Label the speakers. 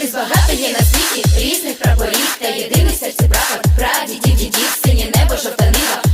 Speaker 1: Десь багато є на світі різних прапорів, та єдиний серці прапор прадідів, дідів, синє небо жовта нива.